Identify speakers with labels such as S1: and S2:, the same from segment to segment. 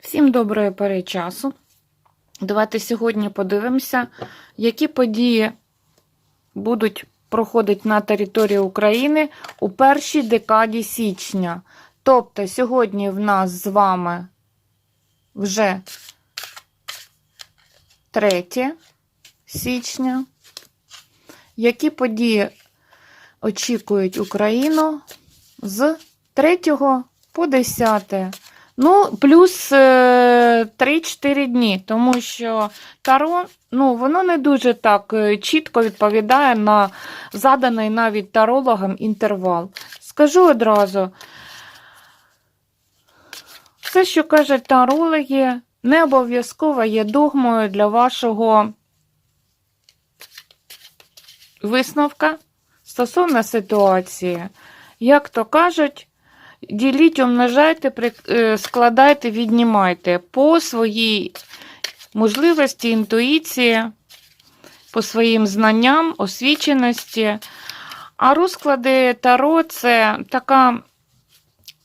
S1: Всім доброї пори часу. Давайте сьогодні подивимося, які події будуть проходити на території України у першій декаді січня. Тобто, сьогодні в нас з вами вже 3 січня. Які події очікують Україну з 3 по 10? Ну, плюс е, 3-4 дні, тому що таро, ну, воно не дуже так е, чітко відповідає на заданий навіть тарологам інтервал. Скажу одразу, все, що кажуть тарологи, не обов'язково є догмою для вашого висновка стосовно ситуації. Як то кажуть, Діліть, умножайте, е, складайте, віднімайте по своїй можливості, інтуїції, по своїм знанням, освіченості. А розклади Таро це така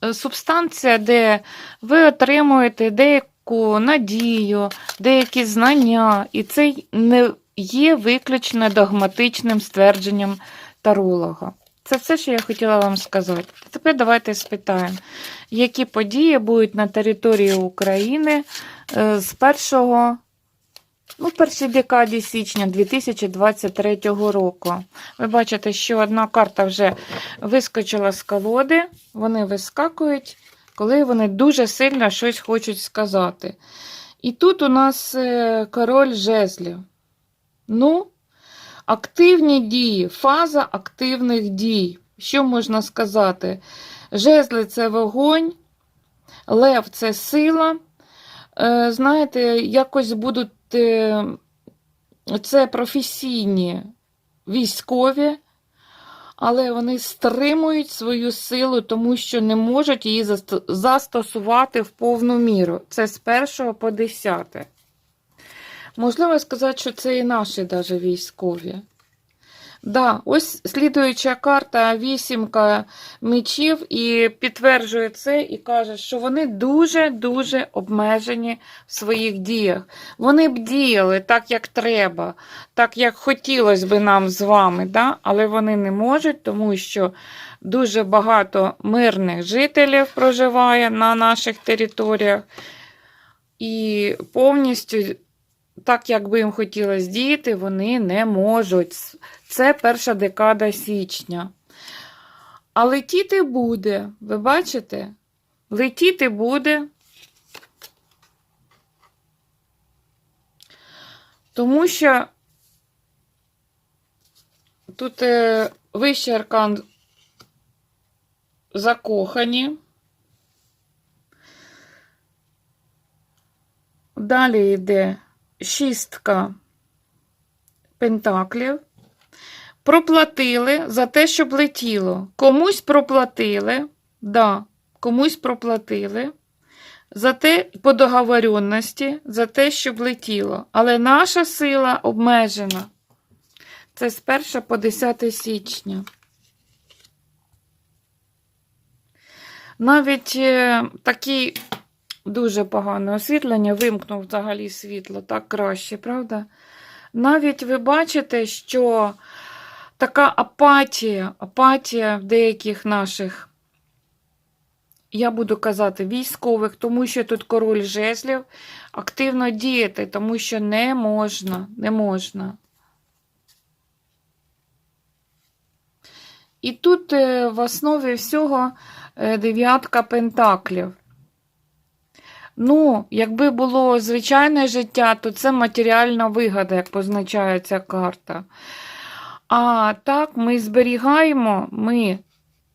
S1: е, субстанція, де ви отримуєте деяку надію, деякі знання, і це не є виключно догматичним ствердженням таролога. Це все, що я хотіла вам сказати. Тепер давайте спитаємо, які події будуть на території України е, з першого, ну, в декаді січня 2023 року. Ви бачите, що одна карта вже вискочила з колоди, вони вискакують, коли вони дуже сильно щось хочуть сказати. І тут у нас е, король жезлів. Ну, Активні дії, фаза активних дій. Що можна сказати? Жезли це вогонь, лев це сила. Е, Знаєте, якось будуть е, це професійні військові, але вони стримують свою силу, тому що не можуть її застосувати в повну міру. Це з 1 по 10. Можливо сказати, що це і наші даже військові. Да, ось слідуюча карта вісімка мечів і підтверджує це і каже, що вони дуже-дуже обмежені в своїх діях. Вони б діяли так, як треба, так, як хотілося б нам з вами, да? але вони не можуть, тому що дуже багато мирних жителів проживає на наших територіях. І повністю так, як би їм хотілося діяти, вони не можуть. Це перша декада січня. А летіти буде, ви бачите? Летіти буде. Тому що тут е, вищий аркан закохані. Далі йде шістка пентаклів. Проплатили за те, щоб летіло. Комусь проплатили, да, комусь проплатили за те, по договоренності, за те, щоб летіло. Але наша сила обмежена. Це з 1 по 10 січня. Навіть е, такий дуже погане освітлення, вимкнув взагалі світло, так краще, правда? Навіть ви бачите, що така апатія, апатія в деяких наших, я буду казати, військових, тому що тут король жезлів, активно діяти, тому що не можна, не можна. І тут е, в основі всього е, дев'ятка пентаклів. Ну, якби було звичайне життя, то це матеріальна вигода, як позначає ця карта. А так, ми зберігаємо, ми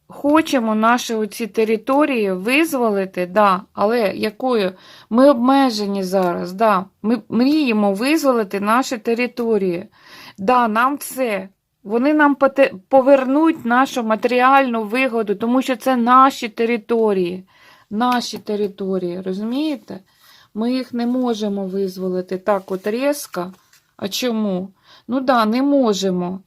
S1: хочемо наші оці території визволити, да, але якою? Ми обмежені зараз, да, ми мріємо визволити наші території. Да, нам це. Вони нам повернуть нашу матеріальну вигоду, тому що це наші території наші території, розумієте? Ми їх не можемо визволити так от різко. А чому? Ну да, не можемо.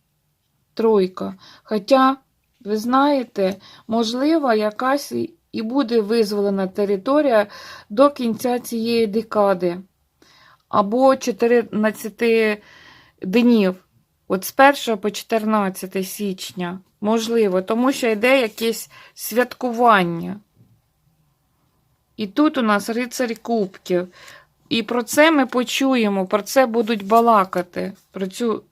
S1: Тройка. Хоча, ви знаєте, можливо, якась і- буде визволена територія до кінця цієї декади. Або 14 днів. От з 1 по 14 січня. Можливо, тому що йде якесь святкування. І тут у нас рицарь кубків. І про це ми почуємо, про це будуть балакати. Про цю...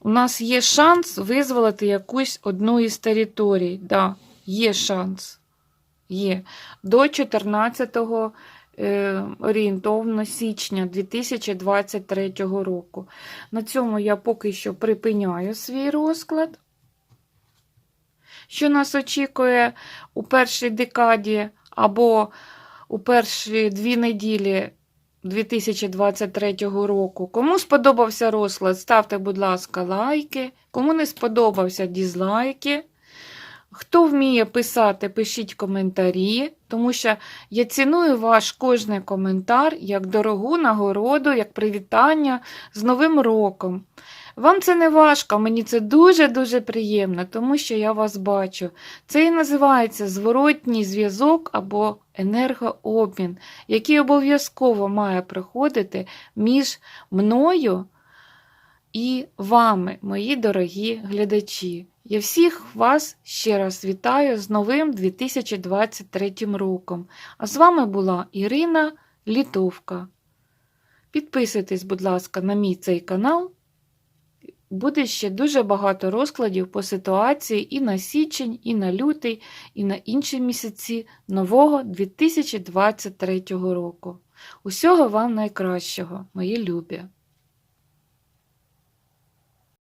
S1: У нас є шанс визволити якусь одну із територій. Да, є шанс. Є. До 14 е, орієнтовно січня 2023 року. На цьому я поки що припиняю свій розклад. Що нас очікує у першій декаді або у перші дві неділі 2023 року. Кому сподобався розклад, ставте, будь ласка, лайки. Кому не сподобався, дізлайки. Хто вміє писати, пишіть коментарі, тому що я ціную ваш кожний коментар як дорогу нагороду, як привітання з Новим роком. Вам це не важко, мені це дуже-дуже приємно, тому що я вас бачу. Це і називається зворотній зв'язок або енергообмін, який обов'язково має проходити між мною і вами, мої дорогі глядачі. Я всіх вас ще раз вітаю з новим 2023 роком. А з вами була Ірина Літовка. Підписуйтесь, будь ласка, на мій цей канал. Буде ще дуже багато розкладів по ситуації і на січень, і на лютий, і на інші місяці нового 2023 року. Усього вам найкращого, мої любі!